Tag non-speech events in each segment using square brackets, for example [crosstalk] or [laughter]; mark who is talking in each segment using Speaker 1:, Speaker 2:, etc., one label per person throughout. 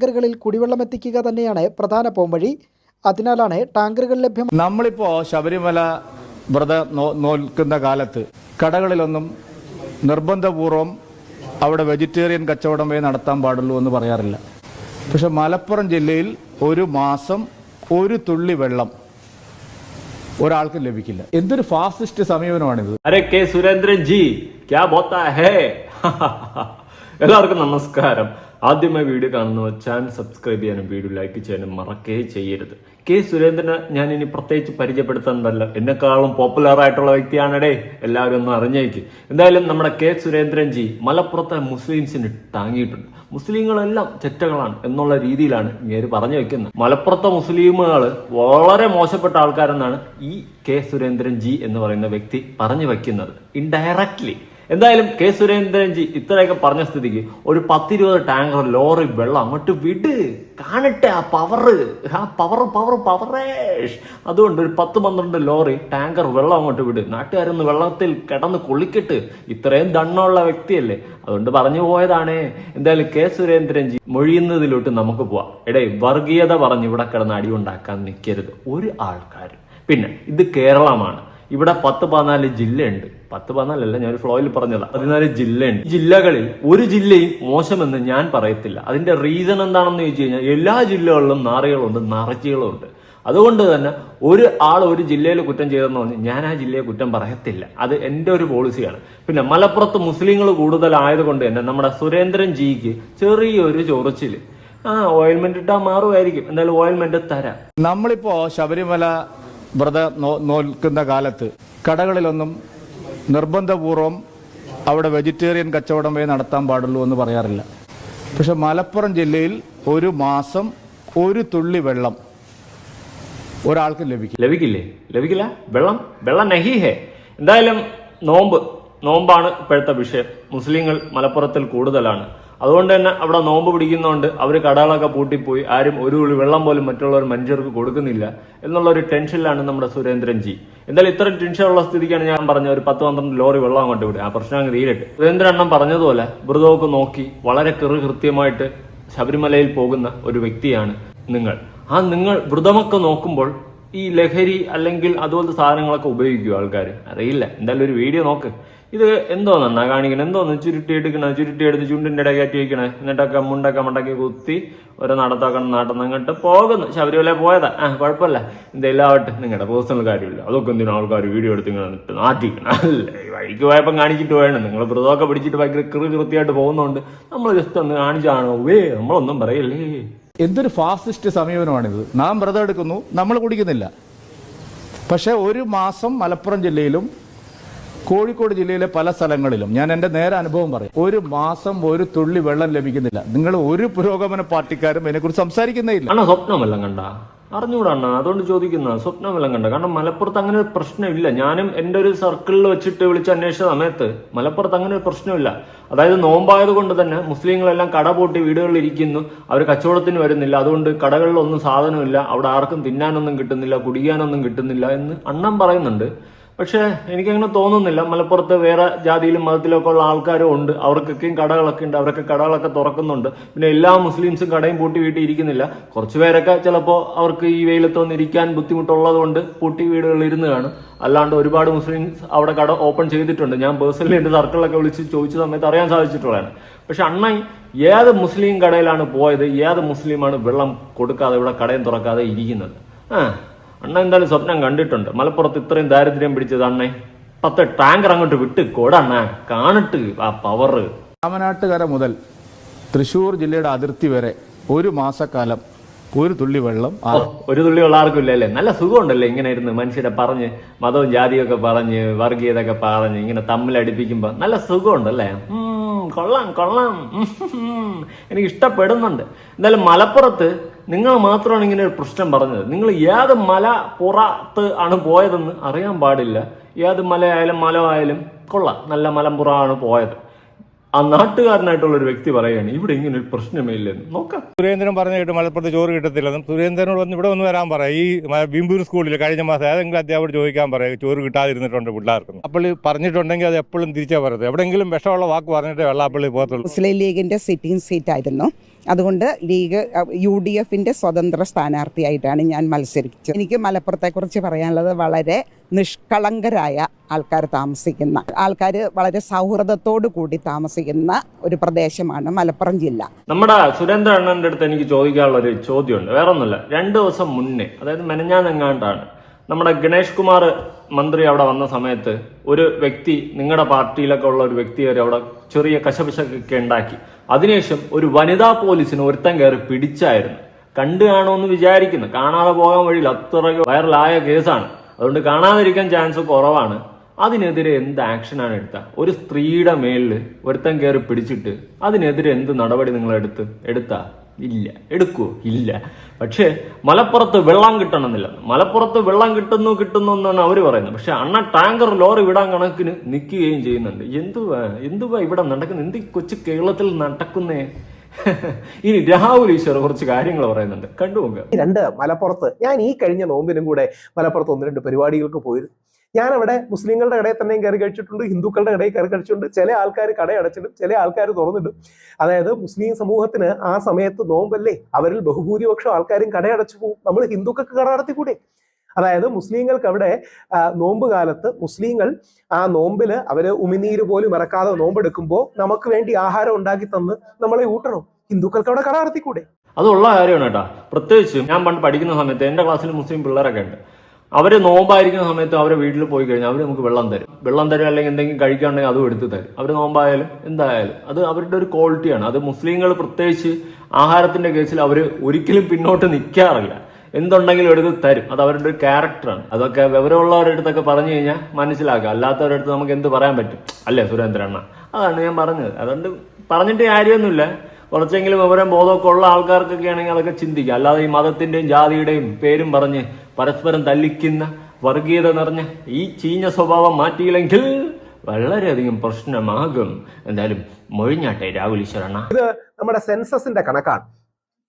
Speaker 1: ടാങ്കറുകളിൽ കുടിവെള്ളം എത്തിക്കുക തന്നെയാണ് പ്രധാന പോംവഴി. അതിനാലാണ് ടാങ്കറുകൾ ലഭ്യം
Speaker 2: നമ്മളിപ്പോ ശബരിമല വ്രത നോൽക്കുന്ന കാലത്ത് കടകളിലൊന്നും നിർബന്ധപൂർവം അവിടെ വെജിറ്റേറിയൻ കച്ചവടമേ നടത്താൻ പാടുള്ളൂ എന്ന് പറയാറില്ല. പക്ഷെ മലപ്പുറം ജില്ലയിൽ ഒരു മാസം ഒരു തുള്ളി വെള്ളം ഒരാൾക്കും ലഭിക്കില്ല. എന്തൊരു ഫാസിസ്റ്റ് സമീപനമാണിത്.
Speaker 3: അരെ കെ സുരേന്ദ്രൻ ജി ക്യാ ബോത്താ ഹേ? [laughs] എല്ലാവർക്കും നമസ്കാരം. ആദ്യമായി വീഡിയോ കാണുന്നവർ ചാനൽ സബ്സ്ക്രൈബ് ചെയ്യാനും വീഡിയോ ലൈക്ക് ചെയ്യാനും മറക്കേ ചെയ്യരുത്. കെ സുരേന്ദ്രനെ ഞാൻ ഇനി പ്രത്യേകിച്ച് പരിചയപ്പെടുത്തുന്നതല്ല. എന്നെക്കാളും പോപ്പുലർ ആയിട്ടുള്ള വ്യക്തിയാണടേ എല്ലാവരും ഒന്ന് അറിഞ്ഞേക്ക്. എന്തായാലും നമ്മുടെ കെ സുരേന്ദ്രൻ ജി മലപ്പുറത്തെ മുസ്ലിംസിന് താങ്ങിയിട്ടുണ്ട്. മുസ്ലിങ്ങളെല്ലാം ചെറ്റകളാണ് എന്നുള്ള രീതിയിലാണ് ഇങ്ങേര് പറഞ്ഞു വെക്കുന്നത്. മലപ്പുറത്തെ മുസ്ലിമുകൾ വളരെ മോശപ്പെട്ട ആൾക്കാരെന്നാണ് ഈ കെ സുരേന്ദ്രൻ ജി എന്ന് പറയുന്ന വ്യക്തി പറഞ്ഞു വയ്ക്കുന്നത് ഇൻഡയറക്ട്ലി എന്തായാലും കെ സുരേന്ദ്രൻ ജി ഇത്രയൊക്കെ പറഞ്ഞ സ്ഥിതിക്ക് ഒരു പത്തിരുപത് ടാങ്കർ ലോറി വെള്ളം അങ്ങോട്ട് വിട്. കാണട്ടെ ആ പവർ ആ പവർ പവർ പവറേഷ് അതുകൊണ്ട് ഒരു പത്ത് പന്ത്രണ്ട് ലോറി ടാങ്കർ വെള്ളം അങ്ങോട്ട് വിട്. നാട്ടുകാരൊന്ന് വെള്ളത്തിൽ കിടന്ന് കുളിക്കിട്ട്. ഇത്രയും ദണ്ണമുള്ള വ്യക്തിയല്ലേ? അതുകൊണ്ട് പറഞ്ഞു പോയതാണ്. എന്തായാലും കെ സുരേന്ദ്രൻ ജി മൊഴിയുന്നതിലോട്ട് നമുക്ക് പോവാം. എടേ വർഗീയത പറഞ്ഞ് ഇവിടെ കിടന്ന് അടിയുണ്ടാക്കാൻ നിൽക്കരുത് ഒരു ആൾക്കാർ പിന്നെ ഇത് കേരളമാണ്. ഇവിടെ പത്ത് പതിനാല് ജില്ലയുണ്ട്. പത്ത് പതിനാലല്ല ഞാൻ ഒരു ഫ്ലോയിൽ പറഞ്ഞതാണ് പതിനാല് ജില്ലയുണ്ട്. ജില്ലകളിൽ ഒരു ജില്ലയും മോശമെന്ന് ഞാൻ പറയത്തില്ല. അതിന്റെ റീസൺ എന്താണെന്ന് ചോദിച്ചു കഴിഞ്ഞാൽ എല്ലാ ജില്ലകളിലും നാറികളുണ്ട് നറച്ചികളുണ്ട്. അതുകൊണ്ട് തന്നെ ഒരു ആൾ ഒരു ജില്ലയിൽ കുറ്റം ചെയ്തെന്ന് പറഞ്ഞ് ഞാൻ ആ ജില്ലയെ കുറ്റം പറയത്തില്ല. അത് എന്റെ ഒരു പോളിസിയാണ്. പിന്നെ മലപ്പുറത്ത് മുസ്ലിങ്ങൾ കൂടുതലായതുകൊണ്ട് തന്നെ നമ്മുടെ സുരേന്ദ്രൻ ജിക്ക് ചെറിയൊരു ചൊറിച്ചിൽ ആ ഓയിൽമെന്റ് ഇട്ടാൽ മാറുമായിരിക്കും. എന്തായാലും ഓയിൽമെന്റ് തരാം.
Speaker 2: നമ്മളിപ്പോ ശബരിമല വ്രത നോൽക്കുന്ന കാലത്ത് കടകളിലൊന്നും നിർബന്ധപൂർവം അവിടെ വെജിറ്റേറിയൻ കച്ചവടം കച്ചവടമേ നടത്താൻ പാടുള്ളൂ എന്ന് പറയാറില്ല. പക്ഷെ മലപ്പുറം ജില്ലയിൽ ഒരു മാസം ഒരു തുള്ളി വെള്ളം ഒരാൾക്ക് ലഭിക്കും
Speaker 3: ലഭിക്കില്ലേ? ലഭിക്കില്ല? വെള്ളം വെള്ളം നഹി ഹേ. എന്തായാലും നോമ്പ് നോമ്പാണ് ഇപ്പോഴത്തെ വിഷയം. മുസ്ലിങ്ങൾ മലപ്പുറത്തിൽ കൂടുതലാണ്. അതുകൊണ്ട് തന്നെ അവിടെ നോമ്പ് പിടിക്കുന്നതുകൊണ്ട് അവർ കടകളൊക്കെ പൂട്ടിപ്പോയി. ആരും ഒരു ഉള്ളി വെള്ളം പോലും മറ്റുള്ളവർ മനുഷ്യർക്ക് കൊടുക്കുന്നില്ല എന്നുള്ള ഒരു ടെൻഷനിലാണ് നമ്മുടെ സുരേന്ദ്രൻ ജി. എന്തായാലും ഇത്ര ടെൻഷനുള്ള സ്ഥിതിക്കാണ് ഞാൻ പറഞ്ഞ ഒരു പത്ത് പന്ത്രണ്ട് ലോറി വെള്ളം അങ്ങോട്ട് വിടുക. ആ പ്രശ്നം അങ്ങ് തീരട്ടെ. സുരേന്ദ്രൻ അണ്ണം പറഞ്ഞതുപോലെ വ്രതമൊക്കെ നോക്കി വളരെ കൃ കൃത്യമായിട്ട് ശബരിമലയിൽ പോകുന്ന ഒരു വ്യക്തിയാണ് നിങ്ങൾ. ആ നിങ്ങൾ വ്രതമൊക്കെ നോക്കുമ്പോൾ ഈ ലഹരി അല്ലെങ്കിൽ അതുപോലത്തെ സാധനങ്ങളൊക്കെ ഉപയോഗിക്കുമോ ആൾക്കാർ അറിയില്ല. എന്തായാലും ഒരു വീഡിയോ നോക്ക്. ഇത് എന്തോന്നാ കാണിക്കണേ. എന്തോന്ന് ചുരുട്ടി എടുക്കണ. ചുരുട്ടി എടുത്ത് ചുണ്ടിന്റെ ഇടയിൽ കയറ്റി വയ്ക്കണേ എന്നിട്ടൊക്കെ മുണ്ടൊക്കെ മണ്ടക്കി കുത്തി ഓരോ നടത്താക്കണം നടന്ന് അങ്ങോട്ട് പോകുന്നു. ശബരിമല പോയതാ. ആ കുഴപ്പമില്ല. എന്തെല്ലാം ആവട്ടെ. നിങ്ങളുടെ പേഴ്സണൽ കാര്യമില്ല. അതൊക്കെ എന്തിനാ ആൾക്കാർ വീഡിയോ എടുത്ത് ഇങ്ങനെ നിട്ട് നാട്ടിക്കണം അല്ലേ? വഴിക്ക് പോയപ്പോൾ കാണിച്ചിട്ട് വേണം നിങ്ങൾ വ്രതമൊക്കെ പിടിച്ചിട്ട് ഭയങ്കര കൃ കൃത്യമായിട്ട് പോകുന്നുണ്ട് നമ്മൾ ജസ്റ്റ് ഒന്ന് കാണിച്ചാണോ? വേ നമ്മളൊന്നും പറയല്ലേ.
Speaker 2: എന്തൊരു ഫാസിസ്റ്റ് സമീപനമാണിത്. നാം വ്രതം എടുക്കുന്നു നമ്മൾ കുടിക്കുന്നില്ല. പക്ഷേ ഒരു മാസം മലപ്പുറം ജില്ലയിലും കോഴിക്കോട് ജില്ലയിലെ പല സ്ഥലങ്ങളിലും ഞാൻ എന്റെ നേരെ അനുഭവം പറയും. ഒരു മാസം ഒരു തുള്ളി വെള്ളം ലഭിക്കുന്നില്ല. നിങ്ങൾ ഒരു പുരോഗമന പാർട്ടിക്കാരും ഇതിനെക്കുറിച്ച് സംസാരിക്കുന്നേ ഇല്ല.
Speaker 3: അണ്ണാ സ്വപ്നമെല്ലാം കണ്ട? അറിഞ്ഞൂടാ അണ്ണാ അതുകൊണ്ട് ചോദിക്കുന്ന സ്വപ്നമെല്ലാം കണ്ട? കാരണം മലപ്പുറത്ത് അങ്ങനെ ഒരു പ്രശ്നമില്ല. ഞാനും എന്റെ ഒരു സർക്കിളിൽ വെച്ചിട്ട് വിളിച്ച് അന്വേഷിച്ച സമയത്ത് മലപ്പുറത്ത് അങ്ങനെ ഒരു പ്രശ്നമില്ല. അതായത് നോമ്പായത് കൊണ്ട് തന്നെ മുസ്ലിങ്ങളെല്ലാം കട പൂട്ടി വീടുകളിൽ ഇരിക്കുന്നു. അവർ കച്ചവടത്തിന് വരുന്നില്ല. അതുകൊണ്ട് കടകളിലൊന്നും സാധനമില്ല. അവിടെ ആർക്കും തിന്നാനൊന്നും കിട്ടുന്നില്ല കുടിക്കാനൊന്നും കിട്ടുന്നില്ല എന്ന് അണ്ണം പറയുന്നുണ്ട്. പക്ഷേ എനിക്കങ്ങനെ തോന്നുന്നില്ല. മലപ്പുറത്ത് വേറെ ജാതിയിലും മതത്തിലൊക്കെ ഉള്ള ആൾക്കാരും ഉണ്ട്. അവർക്കൊക്കെയും കടകളൊക്കെ ഉണ്ട്. അവരൊക്കെ കടകളൊക്കെ തുറക്കുന്നുണ്ട്. പിന്നെ എല്ലാ മുസ്ലിംസും കടയും പൂട്ടി വീട്ടിൽ ഇരിക്കുന്നില്ല. കുറച്ച് പേരൊക്കെ ചിലപ്പോൾ അവർക്ക് ഈ വെയിലത്ത് വന്ന് ഇരിക്കാൻ ബുദ്ധിമുട്ടുള്ളത് കൊണ്ട് പൂട്ടി വീടുകളിൽ ഇരുന്ന് കാണും. അല്ലാണ്ട് ഒരുപാട് മുസ്ലിംസ് അവിടെ കട ഓപ്പൺ ചെയ്തിട്ടുണ്ട്. ഞാൻ പേഴ്സണലി എന്റെ സർക്കിളിലൊക്കെ വിളിച്ച് ചോദിച്ച സമയത്ത് അറിയാൻ സാധിച്ചിട്ടുള്ളതാണ്. പക്ഷെ അണ്ണൻ ഏത് മുസ്ലിം കടയിലാണ് പോയത്? ഏത് മുസ്ലിമാണ് വെള്ളം കൊടുക്കാതെ ഇവിടെ കടയും തുറക്കാതെ ഇരിക്കുന്നത്? ആ അണ്ണ എന്തായാലും സ്വപ്നം കണ്ടിട്ടുണ്ട്. മലപ്പുറത്ത് ഇത്രയും ദാരിദ്ര്യം പിടിച്ചത് അണ്ണേ. പത്ത് ടാങ്കർ അങ്ങോട്ട് വിട്ട് കൊടണ്ണ കാണിട്ട് ആ പവർ
Speaker 2: രാമനാട്ടുകര മുതൽ തൃശൂർ ജില്ലയുടെ അതിർത്തി വരെ ഒരു മാസക്കാലം ഒരു തുള്ളി വെള്ളം
Speaker 3: ഒരു തുള്ളി വെള്ളം ആർക്കും ഇല്ലല്ലേ? നല്ല സുഖമുണ്ടല്ലേ ഇങ്ങനെ ഇരുന്ന് മനുഷ്യരെ പറഞ്ഞ് മതവും ജാതിയൊക്കെ പറഞ്ഞ് വർഗീയതൊക്കെ പറഞ്ഞ് ഇങ്ങനെ തമ്മിലടിപ്പിക്കുമ്പോ നല്ല സുഖമുണ്ടല്ലേ? കൊള്ളാം കൊള്ളാം. എനിക്ക് ഇഷ്ടപ്പെടുന്നുണ്ട്. എന്തായാലും മലപ്പുറത്ത് നിങ്ങൾ മാത്രമാണ് ഇങ്ങനെ ഒരു പ്രശ്നം പറഞ്ഞത്. നിങ്ങൾ ഏത് മല പുറത്ത് ആണ് പോയതെന്ന് അറിയാൻ പാടില്ല. ഏത് മലയായാലും മലമായാലും കൊള്ളാം. നല്ല മലമ്പുറമാണ് പോയത്. ആ നാട്ടുകാരനായിട്ടുള്ള ഒരു വ്യക്തി പറയുകയാണ് ഇവിടെ ഇങ്ങനെ ഒരു പ്രശ്നമേ ഇല്ലെന്ന് നോക്കാം.
Speaker 4: സുരേന്ദ്രൻ പറഞ്ഞ കേട്ട് മലപ്പുറത്ത് ചോറ് കിട്ടത്തില്ലെന്നും സുരേന്ദ്രനോട് വന്ന് ഇവിടെ ഒന്ന് വരാൻ പറയാം. ഈ ബിംബൂർ സ്കൂളിൽ കഴിഞ്ഞ മാസം ഏതെങ്കിലും അധ്യാപകർ ചോദിക്കാൻ പറയാം ചോറ് കിട്ടാതിരുന്നിട്ടുണ്ട് പിള്ളേർക്ക് അപ്പോൾ പറഞ്ഞിട്ടുണ്ടെങ്കിൽ അത് എപ്പോഴും തിരിച്ചാ പറയുന്നത് എവിടെയെങ്കിലും വിഷമുള്ള വാക്ക് പറഞ്ഞിട്ട് വെള്ളാപ്പള്ളി പോകത്തുള്ളൂ.
Speaker 5: മുസ്ലിം ലീഗിന്റെ സിറ്റിംഗ് സീറ്റ് ആയിരുന്നു. അതുകൊണ്ട് ലീഗ് യു ഡി എഫിന്റെ സ്വതന്ത്ര സ്ഥാനാർത്ഥിയായിട്ടാണ് ഞാൻ മത്സരിച്ചത്. എനിക്ക് മലപ്പുറത്തെക്കുറിച്ച് പറയാനുള്ളത് വളരെ നിഷ്കളങ്കരായ ആൾക്കാർ താമസിക്കുന്ന ആൾക്കാർ വളരെ സൗഹൃദത്തോടു കൂടി താമസിക്കുന്ന ഒരു പ്രദേശമാണ് മലപ്പുറം ജില്ല.
Speaker 3: നമ്മുടെ സുരേന്ദ്ര അണ്ണന്റെ അടുത്ത് എനിക്ക് ചോദിക്കാനുള്ള ഒരു ചോദ്യമുണ്ട്. വേറെ ഒന്നുമില്ല രണ്ടു ദിവസം മുന്നേ അതായത് മെനഞ്ഞാന്നെങ്ങാണ്ടാണ് നമ്മുടെ ഗണേഷ് കുമാർ മന്ത്രി അവിടെ വന്ന സമയത്ത് ഒരു വ്യക്തി നിങ്ങളുടെ പാർട്ടിയിലൊക്കെ ഉള്ള ഒരു വ്യക്തി വരെ അവിടെ ചെറിയ കശപിശക്കൊക്കെ ഉണ്ടാക്കി. അതിനുശേഷം ഒരു വനിതാ പോലീസിന് ഒരുത്തൻ കയറി പിടിച്ചായിരുന്നു. കണ്ടു കാണുമെന്ന് വിചാരിക്കുന്നു. കാണാതെ പോകാൻ വഴിയിൽ അത്ര വൈറലായ കേസാണ്. അതുകൊണ്ട് കാണാതിരിക്കാൻ ചാൻസ് കുറവാണ്. അതിനെതിരെ എന്ത് ആക്ഷനാണ് എടുത്ത? ഒരു സ്ത്രീയുടെ മേലിൽ ഒരുത്തൻ കയറി പിടിച്ചിട്ട് അതിനെതിരെ എന്ത് നടപടി നിങ്ങൾ എടുത്ത് എടുത്താ? ഇല്ല. എടുക്കുവോ ഇല്ല. പക്ഷേ മലപ്പുറത്ത് വെള്ളം കിട്ടണമെന്നില്ല. മലപ്പുറത്ത് വെള്ളം കിട്ടുന്നു കിട്ടുന്നു എന്നാണ് അവർ പറയുന്നത്. പക്ഷെ അണ്ണ ടാങ്കർ ലോറി വിടാൻ കണക്കിന് നിൽക്കുകയും ചെയ്യുന്നുണ്ട്. എന്തുവാ എന്തുവാ ഇവിടെ നടക്കുന്നത്? എന്ത് കൊച്ചു കേരളത്തിൽ നടക്കുന്നേ? ഇനി രാഹുൽ ഈശ്വർ കുറച്ച് കാര്യങ്ങൾ പറയുന്നുണ്ട്. കണ്ടുപോകുക
Speaker 6: രണ്ട് മലപ്പുറത്ത് ഞാൻ ഈ കഴിഞ്ഞ നോമ്പിനും കൂടെ മലപ്പുറത്ത് ഒന്ന് രണ്ട് പരിപാടികൾക്ക് പോയിരുന്നു. ഞാൻ അവിടെ മുസ്ലിങ്ങളുടെ കടയിൽ തന്നെയും കയറി കഴിച്ചിട്ടുണ്ട് ഹിന്ദുക്കളുടെ കടയിൽ കയറി കഴിച്ചിട്ടുണ്ട് ചില ആൾക്കാർ കട ചില ആൾക്കാർ തുറന്നിടും അതായത് മുസ്ലിം സമൂഹത്തിന് ആ സമയത്ത് നോമ്പല്ലേ? അവരിൽ ബഹുഭൂരിപക്ഷം ആൾക്കാരും കട അടച്ചു പോകും. നമ്മൾ ഹിന്ദുക്കൾക്ക് കട നടത്തിക്കൂടെ? അതായത് മുസ്ലിങ്ങൾക്ക് അവിടെ നോമ്പ് കാലത്ത് മുസ്ലിങ്ങൾ ആ നോമ്പിൽ അവർ ഉമിനീര് പോലും ഇറക്കാതെ നോമ്പെടുക്കുമ്പോൾ നമുക്ക് വേണ്ടി ആഹാരം ഉണ്ടാക്കി തന്ന് നമ്മളെ ഊട്ടണം. ഹിന്ദുക്കൾക്ക് അവിടെ കട നടത്തിക്കൂടെ?
Speaker 3: അതുള്ള കാര്യമാണ് കേട്ടോ. പ്രത്യേകിച്ചും ഞാൻ പണ്ട് പഠിക്കുന്ന സമയത്ത് എന്റെ ക്ലാസ്സിൽ മുസ്ലിം പിള്ളേരൊക്കെ ഉണ്ട്. അവർ നോമ്പായിരിക്കുന്ന സമയത്ത് അവരെ വീട്ടിൽ പോയി കഴിഞ്ഞാൽ അവർ നമുക്ക് വെള്ളം തരും. വെള്ളം തരും അല്ലെങ്കിൽ എന്തെങ്കിലും കഴിക്കാണ്ടെങ്കിൽ അതും എടുത്ത് തരും. അവർ നോമ്പായാലും എന്തായാലും അത് അവരുടെ ഒരു ക്വാളിറ്റിയാണ്. അത് മുസ്ലിങ്ങൾ പ്രത്യേകിച്ച് ആഹാരത്തിന്റെ കേസിൽ അവർ ഒരിക്കലും പിന്നോട്ട് നിൽക്കാറില്ല എന്തുണ്ടെങ്കിലും എടുത്ത് തരും. അത് അവരുടെ ഒരു ക്യാരക്ടറാണ്. അതൊക്കെ വിവരമുള്ളവരുടെ അടുത്തൊക്കെ പറഞ്ഞു കഴിഞ്ഞാൽ മനസ്സിലാക്കുക. അല്ലാത്തവരുടെ അടുത്ത് നമുക്ക് എന്ത് പറയാൻ പറ്റും? അല്ലേ സുരേന്ദ്രണ്ണ? അതാണ് ഞാൻ പറഞ്ഞത്. അതുകൊണ്ട് പറഞ്ഞിട്ട് കാര്യമൊന്നുമില്ല. കുറച്ചെങ്കിലും വിവരം ബോധമൊക്കെ ഉള്ള ആൾക്കാർക്കൊക്കെ ആണെങ്കിൽ അതൊക്കെ ചിന്തിക്കുക അല്ലാതെ ഈ മതത്തിന്റെയും ജാതിയുടെയും പേരും പറഞ്ഞ് പരസ്പരം തല്ലിക്കുന്ന വർഗീയത നിറഞ്ഞ ഈ ചീഞ്ഞ സ്വഭാവം മാറ്റിയില്ലെങ്കിൽ വളരെയധികം പ്രശ്നമാകും. എന്തായാലും മൊഴിഞ്ഞാട്ടെ രാഹുൽ ഇത്
Speaker 6: നമ്മുടെ സെൻസസിന്റെ കണക്കാണ്.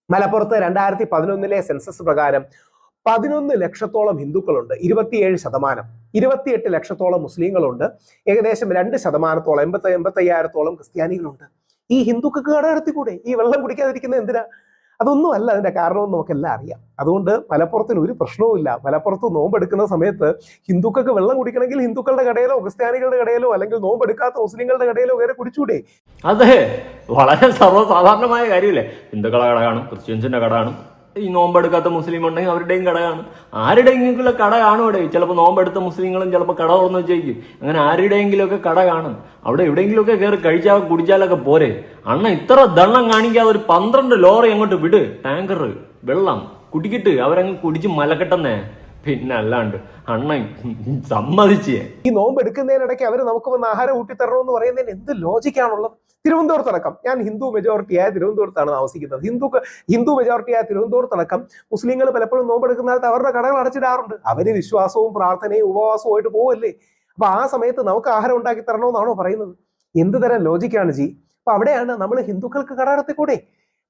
Speaker 6: മലപ്പുറത്ത് രണ്ടായിരത്തി പതിനൊന്നിലെ സെൻസസ് പ്രകാരം പതിനൊന്ന് ലക്ഷത്തോളം ഹിന്ദുക്കളുണ്ട് ഇരുപത്തിയേഴ് ശതമാനം. ഇരുപത്തിയെട്ട് ലക്ഷത്തോളം മുസ്ലിങ്ങളുണ്ട്. ഏകദേശം രണ്ട് ശതമാനത്തോളം എൺപത്തി എൺപത്തയ്യായിരത്തോളം ക്രിസ്ത്യാനികളുണ്ട്. ഈ ഹിന്ദുക്കൾക്ക് കട? നടത്തിക്കൂടെ ഈ വെള്ളം കുടിക്കാതിരിക്കുന്നത് എന്തിനാ? അതൊന്നും അല്ല അതിന്റെ കാരണമെന്ന് നമുക്കെല്ലാം അറിയാം. അതുകൊണ്ട് മലപ്പുറത്തിന് ഒരു പ്രശ്നവുമില്ല മലപ്പുറത്ത് നോമ്പെടുക്കുന്ന സമയത്ത് ഹിന്ദുക്കൾക്ക് വെള്ളം കുടിക്കണമെങ്കിൽ ഹിന്ദുക്കളുടെ കടയിലോ ക്രിസ്ത്യാനികളുടെ കടയിലോ അല്ലെങ്കിൽ നോമ്പെടുക്കാത്ത മുസ്ലിങ്ങളുടെ കടയിലോ വേറെ കുടിച്ചൂടെ?
Speaker 3: അതെ. വളരെ സർവസാധാരണമായ കാര്യമില്ലേ? ഹിന്ദുക്കളുടെ കട കാണും ക്രിസ്ത്യൻസിന്റെ കട കാണും. ഈ നോമ്പെടുക്കാത്ത മുസ്ലിം ഉണ്ടെങ്കിൽ അവരുടെയും കട കാണും. ആരുടെയെങ്കിലും കട കാണും ഇവിടെ ചിലപ്പോൾ നോമ്പെടുത്ത മുസ്ലിങ്ങളും ചിലപ്പോൾ കട തുറന്ന് വെച്ചേക്കും. അങ്ങനെ ആരുടെയെങ്കിലും ഒക്കെ കട കാണും. അവിടെ എവിടെയെങ്കിലുമൊക്കെ കയറി കഴിച്ചാൽ കുടിച്ചാലൊക്കെ പോരെ? അണ്ണ ഇത്ര ദണ്ണം കാണിക്കാതെ ഒരു പന്ത്രണ്ട് ലോറി അങ്ങോട്ട് വിട്. ടാങ്കർ വെള്ളം കുടിക്കിട്ട് അവരങ്ങ് കുടിച്ച് മലക്കെട്ടെന്നേ. പിന്നെ അല്ലാണ്ട് അണ്ണൻ സമ്മതിച്ചേ.
Speaker 6: ഈ നോമ്പ് എടുക്കുന്നതിനിടയ്ക്ക് അവർ നമുക്ക് വന്ന് ആഹാരം ഊട്ടിത്തരണമെന്ന് പറയുന്നതിന് എന്ത് ലോജിക്കാണുള്ളത് തിരുവനന്തപുരത്തടക്കം ഞാൻ ഹിന്ദു മെജോറിറ്റിയായ തിരുവനന്തപുരത്താണ് താമസിക്കുന്നത്. ഹിന്ദു ഹിന്ദു മെജോറിറ്റിയായ തിരുവനന്തപുരത്തടക്കം മുസ്ലിങ്ങൾ പലപ്പോഴും നോമ്പെടുക്കുന്ന കാലത്ത് അവരുടെ കടകൾ അടച്ചിടാറുണ്ട്. അവർ വിശ്വാസവും പ്രാർത്ഥനയും ഉപവാസവും ആയിട്ട് പോവല്ലേ? അപ്പൊ ആ സമയത്ത് നമുക്ക് ആഹാരം ഉണ്ടാക്കി തരണമെന്നാണോ പറയുന്നത്? എന്ത് തരം ലോജിക്കാണ് ജി? അപ്പൊ അവിടെയാണ് നമ്മൾ ഹിന്ദുക്കൾക്ക് കട നടത്തിക്കൂടെ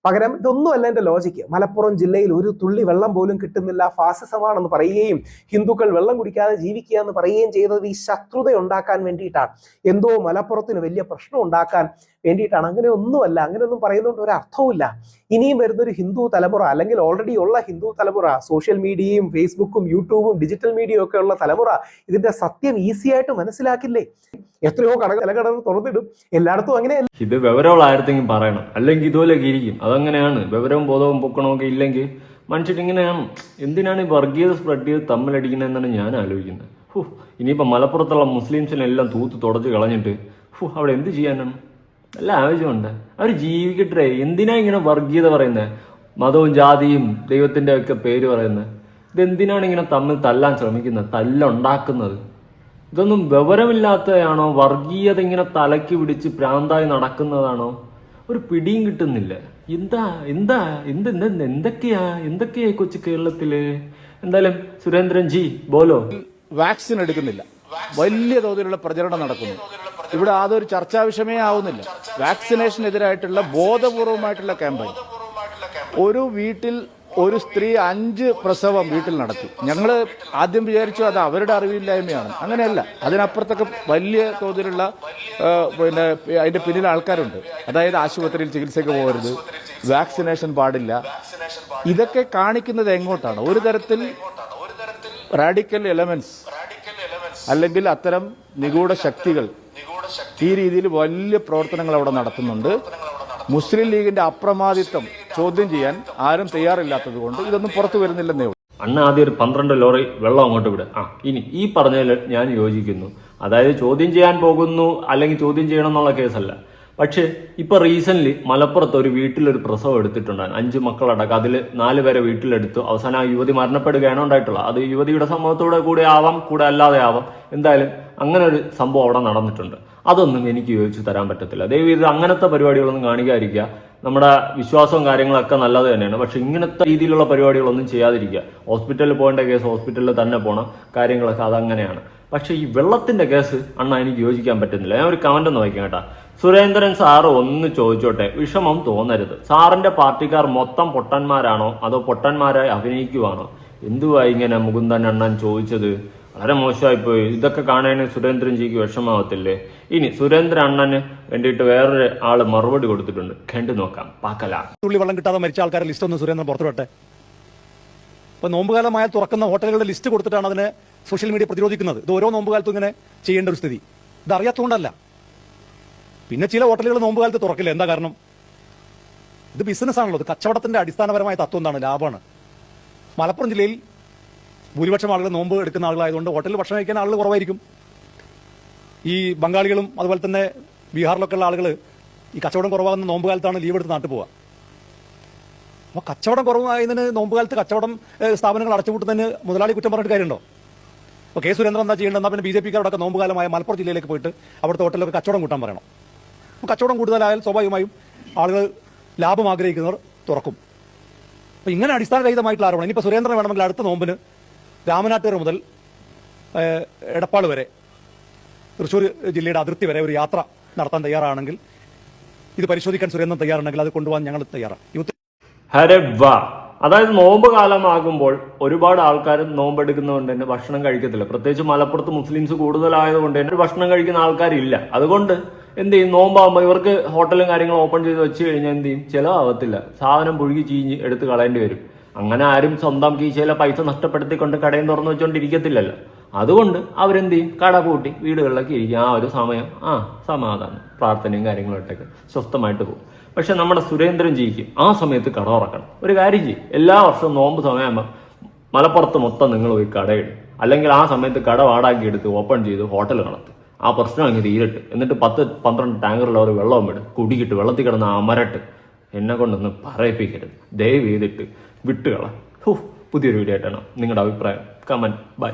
Speaker 6: പകരം ഇതൊന്നുമല്ല എന്റെ ലോജിക്ക് മലപ്പുറം ജില്ലയിൽ ഒരു തുള്ളി വെള്ളം പോലും കിട്ടുന്നില്ല. ഫാസിസമാണെന്ന് പറയുകയും ഹിന്ദുക്കൾ വെള്ളം കുടിക്കാതെ ജീവിക്കുക എന്ന് പറയുകയും ചെയ്തത് ഈ ശത്രുത ഉണ്ടാക്കാൻ വേണ്ടിയിട്ടാണ്. എന്തോ മലപ്പുറത്തിന് വലിയ പ്രശ്നം ഉണ്ടാക്കാൻ വേണ്ടിയിട്ടാണ്. അങ്ങനെ ഒന്നുമല്ല അങ്ങനെയൊന്നും പറയുന്നതുകൊണ്ട് ഒരു അർത്ഥവുമില്ല ഇനിയും വരുന്നൊരു ഹിന്ദു തലമുറ അല്ലെങ്കിൽ ഓൾറെഡി ഉള്ള ഹിന്ദു തലമുറ സോഷ്യൽ മീഡിയയും ഫേസ്ബുക്കും യൂട്യൂബും ഡിജിറ്റൽ മീഡിയയും ഒക്കെ ഉള്ള തലമുറ ഇതിന്റെ സത്യം ഈസി ആയിട്ട് മനസ്സിലാക്കില്ലേ? എത്രയോ കടകൾ തുറന്നിടും. എല്ലായിടത്തും അങ്ങനെ
Speaker 3: ഇത് വിവരമുള്ള ആയിരത്തെങ്കിലും പറയണം. അല്ലെങ്കിൽ ഇതുപോലെ ഇരിക്കും. അതങ്ങനെയാണ്. വിവരവും ബോധവും പൊക്കണമൊക്കെ ഇല്ലെങ്കിൽ മനുഷ്യർ ഇങ്ങനെയാണ്. എന്തിനാണ് ഈ വർഗീയത സ്പ്രെഡ് ചെയ്ത് തമ്മിലടിക്കുന്നത് എന്നാണ് ഞാൻ ആലോചിക്കുന്നത്. ഹു ഇനിയിപ്പോൾ മലപ്പുറത്തുള്ള മുസ്ലിംസിനെല്ലാം തൂത്ത് തുടച്ച് കളഞ്ഞിട്ട് ഹു അവിടെ എന്ത് ചെയ്യാനാണ്? നല്ല ആവശ്യമുണ്ട്. അവർ ജീവിക്കട്ടെ. എന്തിനാ ഇങ്ങനെ വർഗീയത പറയുന്നത്? മതവും ജാതിയും ദൈവത്തിന്റെ ഒക്കെ പേര് പറയുന്നത്. ഇതെന്തിനാണ് ഇങ്ങനെ തമ്മിൽ തല്ലാൻ ശ്രമിക്കുന്നത്? തല്ലുണ്ടാക്കുന്നത്. ഇതൊന്നും വിവരമില്ലാത്തതാണോ? വർഗീയത ഇങ്ങനെ തലയ്ക്ക് പിടിച്ച് പ്രാന്തായി നടക്കുന്നതാണോ? ഒരു പിടിയും കിട്ടുന്നില്ല. എന്താ എന്താ എന്ത് എന്ത് എന്തൊക്കെയാ എന്തൊക്കെയാ കൊച്ചു കേരളത്തിൽ? എന്തായാലും സുരേന്ദ്രൻ ജി ബോലോ.
Speaker 2: വാക്സിൻ എടുക്കുന്നില്ല. വലിയ തോതിലുള്ള പ്രചരണം നടക്കുന്നു. ഇവിടെ അതൊരു ചർച്ചാ വിഷയമേ ആവുന്നില്ല. വാക്സിനേഷനെതിരായിട്ടുള്ള ബോധപൂർവമായിട്ടുള്ള ക്യാമ്പയിൻ. ഒരു വീട്ടിൽ ഒരു സ്ത്രീ അഞ്ച് പ്രസവം വീട്ടിൽ നടത്തി. ഞങ്ങൾ ആദ്യം വിചാരിച്ചു അത് അവരുടെ അറിവില്ലായ്മയാണ്. അങ്ങനെയല്ല. അതിനപ്പുറത്തൊക്കെ വലിയ തോതിലുള്ള പിന്നെ അതിന്റെ പിന്നിൽ ആൾക്കാരുണ്ട്. അതായത് ആശുപത്രിയിൽ ചികിത്സയ്ക്ക് പോകരുത്. വാക്സിനേഷൻ പാടില്ല. ഇതൊക്കെ കാണിക്കുന്നത് എങ്ങോട്ടാണ്? ഒരു തരത്തിൽ റാഡിക്കൽ എലമെന്റ്സ് അല്ലെങ്കിൽ അത്തരം നിഗൂഢ ശക്തികൾ ഈ രീതിയിൽ വലിയ പ്രവർത്തനങ്ങൾ അവിടെ നടത്തുന്നുണ്ട്. മുസ്ലിം ലീഗിന്റെ അപ്രമാദിത്വം ചോദ്യം ചെയ്യാൻ ആരും തയ്യാറില്ലാത്തത് കൊണ്ട് ഇതൊന്നും പുറത്തു വരുന്നില്ലെന്നേ ഉള്ളൂ.
Speaker 3: അണ്ണ ആദ്യം ഒരു പന്ത്രണ്ട് ലോറി വെള്ളം അങ്ങോട്ട് വിടുക ആ ഇനി ഈ പറഞ്ഞതിൽ ഞാൻ യോജിക്കുന്നു. അതായത് ചോദ്യം ചെയ്യാൻ പോകുന്നു അല്ലെങ്കിൽ ചോദ്യം ചെയ്യണം എന്നുള്ള കേസല്ല. പക്ഷേ ഇപ്പൊ റീസെന്റ് മലപ്പുറത്ത് ഒരു വീട്ടിലൊരു പ്രസവം എടുത്തിട്ടുണ്ടായിരുന്നു അഞ്ച് മക്കളടക്കം. അതിൽ നാല് പേരെ വീട്ടിലെടുത്തു. അവസാനം ആ യുവതി മരണപ്പെടുകയാണ് ഉണ്ടായിട്ടുള്ളത്. അത് യുവതിയുടെ സംഭവത്തോടെ കൂടെ ആവാം കൂടെ അല്ലാതെ ആവാം. എന്തായാലും അങ്ങനെ ഒരു സംഭവം അവിടെ നടന്നിട്ടുണ്ട്. അതൊന്നും എനിക്ക് യോജിച്ച് തരാൻ പറ്റത്തില്ല. ദയവ് ഇത് അങ്ങനത്തെ പരിപാടികളൊന്നും കാണിക്കാതിരിക്കുക. നമ്മുടെ വിശ്വാസവും കാര്യങ്ങളൊക്കെ നല്ലത് തന്നെയാണ്. പക്ഷെ ഇങ്ങനത്തെ രീതിയിലുള്ള പരിപാടികളൊന്നും ചെയ്യാതിരിക്കുക. ഹോസ്പിറ്റലിൽ പോകേണ്ട കേസ് ഹോസ്പിറ്റലിൽ തന്നെ പോകണം കാര്യങ്ങളൊക്കെ അതങ്ങനെയാണ്. പക്ഷേ ഈ വെള്ളത്തിന്റെ കേസ് അണ്ണ എനിക്ക് യോജിക്കാൻ പറ്റുന്നില്ല. ഞാൻ ഒരു കമന്റ് ഒന്ന് വായിക്കാം കേട്ടാ. സുരേന്ദ്രൻ സാറ് ഒന്ന് ചോദിച്ചോട്ടെ. വിഷമം തോന്നരുത്. സാറിന്റെ പാർട്ടിക്കാർ മൊത്തം പൊട്ടന്മാരാണോ? അതോ പൊട്ടന്മാരായി അഭിനയിക്കുവാണോ? എന്തുവായി ഇങ്ങനെ മുകുന്ദൻ അണ്ണൻ ചോദിച്ചത്? വളരെ മോശമായിപ്പോയി ഇതൊക്കെ കാണാൻ സുരേന്ദ്രൻജിക്ക് വിഷമാവത്തില്ലേ ഇനി സുരേന്ദ്രൻ അണ്ണന് വേണ്ടിയിട്ട് വേറൊരു ആൾ മറുപടി കൊടുത്തിട്ടുണ്ട്. കണ്ടു നോക്കാം. പാക്കല.
Speaker 7: തുള്ളി വെള്ളം കിട്ടാതെ മരിച്ച ആൾക്കാരുടെ ലിസ്റ്റ് ഒന്ന് സുരേന്ദ്രൻ പുറത്തുവിട്ടെ ഇപ്പൊ നോമ്പുകാലമായ തുറക്കുന്ന ഹോട്ടലുകളുടെ ലിസ്റ്റ് കൊടുത്തിട്ടാണ് അതിനെ സോഷ്യൽ മീഡിയ പ്രതിരോധിക്കുന്നത്. ഇത് ഓരോ നോമ്പുകാലത്തും ഇങ്ങനെ ചെയ്യേണ്ട ഒരു സ്ഥിതി. ഇത് അറിയാത്തതുകൊണ്ടല്ല പിന്നെ ചില ഹോട്ടലുകൾ നോമ്പുകാലത്ത് തുറക്കില്ല. എന്താ കാരണം? ഇത് ബിസിനസ് ആണല്ലോ. ഇത് കച്ചവടത്തിന്റെ അടിസ്ഥാനപരമായ തത്വം എന്താണ്? ലാഭമാണ്. മലപ്പുറം ജില്ലയിൽ ഭൂരിപക്ഷം ആളുകൾ നോമ്പ് എടുക്കുന്ന ആളുകളായതുകൊണ്ട് ഹോട്ടലിൽ ഭക്ഷണം കഴിക്കാൻ ആളുകൾ കുറവായിരിക്കും. ഈ ബംഗാളികളും അതുപോലെ തന്നെ ബീഹാറിലൊക്കെ ഉള്ള ആളുകൾ ഈ കച്ചവടം കുറവാകുന്ന നോമ്പ് കാലത്താണ് ലീവ് എടുത്ത് നാട്ടിൽ പോവുക. അപ്പോൾ കച്ചവടം കുറവായതിന് നോമ്പ് കാലത്ത് കച്ചവടം സ്ഥാപനങ്ങൾ അടച്ചുപൂട്ടുന്നതിന് മുതലാളി കുറ്റം പറഞ്ഞിട്ട് കാര്യമുണ്ടോ? അപ്പോൾ കെ സുരേന്ദ്രൻ എന്താ ചെയ്യേണ്ടത്? എന്നാൽ പിന്നെ ബി ജെ പിക്കാരോടൊക്കെ നോമ്പ് കാലമായ മലപ്പുറം ജില്ലയിലേക്ക് പോയിട്ട് അവിടുത്തെ ഹോട്ടലൊക്കെ കച്ചവടം കൂട്ടാൻ പറയണം. അപ്പോൾ കച്ചവടം കൂടുതലായാൽ സ്വാഭാവികമായും ആളുകൾ ലാഭം ആഗ്രഹിക്കുന്നവർ തുറക്കും. അപ്പോൾ ഇങ്ങനെ അടിസ്ഥാനരഹിതമായിട്ടുള്ള ആരോപണം. ഇനിയിപ്പോൾ സുരേന്ദ്രൻ വേണമെങ്കിൽ അടുത്ത നോമ്പിന് രാമനാട്ടുകര മുതൽ എടപ്പാൾ വരെ തൃശ്ശൂർ ജില്ലയുടെ അതിർത്തി വരെ ഒരു യാത്ര നടത്താൻ തയ്യാറാണെങ്കിൽ ഇത് പരിശോധിക്കാൻ സുരേന്ദ്രൻ തയ്യാറുണ്ടെങ്കിൽ അത് കൊണ്ടുപോകാൻ ഞങ്ങൾ തയ്യാറാണ്. യൂത്ത്
Speaker 3: ഹരെ വാ. അതായത് നോമ്പ് കാലമാകുമ്പോൾ ഒരുപാട് ആൾക്കാർ നോമ്പ് എടുക്കുന്നതുകൊണ്ട് തന്നെ ഭക്ഷണം കഴിക്കത്തില്ല. പ്രത്യേകിച്ച് മലപ്പുറത്ത് മുസ്ലിംസ് കൂടുതലായതുകൊണ്ട് തന്നെ ഭക്ഷണം കഴിക്കുന്ന ആൾക്കാരില്ല. അതുകൊണ്ട് എന്ത് ചെയ്യും? നോമ്പാകുമ്പോൾ ഇവർക്ക് ഹോട്ടലും കാര്യങ്ങളും ഓപ്പൺ ചെയ്ത് വെച്ച് കഴിഞ്ഞാൽ എന്ത് ചെയ്യും? ചിലവാകത്തില്ല സാധനം പുഴുകി ചീഞ്ഞ് എടുത്ത് കളയേണ്ടി വരും. അങ്ങനെ ആരും സ്വന്തം കീശയിലെ പൈസ നഷ്ടപ്പെടുത്തിക്കൊണ്ട് കടയും തുറന്നു വെച്ചുകൊണ്ടിരിക്കത്തില്ലല്ലോ അതുകൊണ്ട് അവരെന്ത് ചെയ്യും? കട പൂട്ടി വീടുകളിലൊക്കെ ഇരിക്കും. ആ ഒരു സമയം ആ സമാധാനം പ്രാർത്ഥനയും കാര്യങ്ങളൊക്കെ സ്വസ്ഥമായിട്ട് പോകും. പക്ഷെ നമ്മുടെ സുരേന്ദ്രൻ ജിക്ക് ആ സമയത്ത് കട തുറക്കണം. ഒരു കാര്യം ചെയ്യും. എല്ലാ വർഷവും നോമ്പ് സമയമാകുമ്പോൾ മലപ്പുറത്ത് മൊത്തം നിങ്ങൾ പോയി കടയിടും അല്ലെങ്കിൽ ആ സമയത്ത് കട വാടാക്കി എടുത്ത് ഓപ്പൺ ചെയ്ത് ഹോട്ടൽ നടത്തും. ആ പ്രശ്നം അങ്ങ് തീരട്ട്. എന്നിട്ട് പത്ത് പന്ത്രണ്ട് ടാങ്കറിൽ വെള്ളവും വെള്ളം വിടും കുടിക്കിട്ട് വെള്ളത്തിൽ കിടന്ന് അമരട്ട്. എന്നെ കൊണ്ടൊന്ന് പറയിപ്പിക്കരുത്. ദയവ് ചെയ്തിട്ട് വിട്ടുകള. ഹോ പുതിയൊരു വീഡിയോ ആയിട്ടാണ് നിങ്ങളുടെ അഭിപ്രായം. Comment by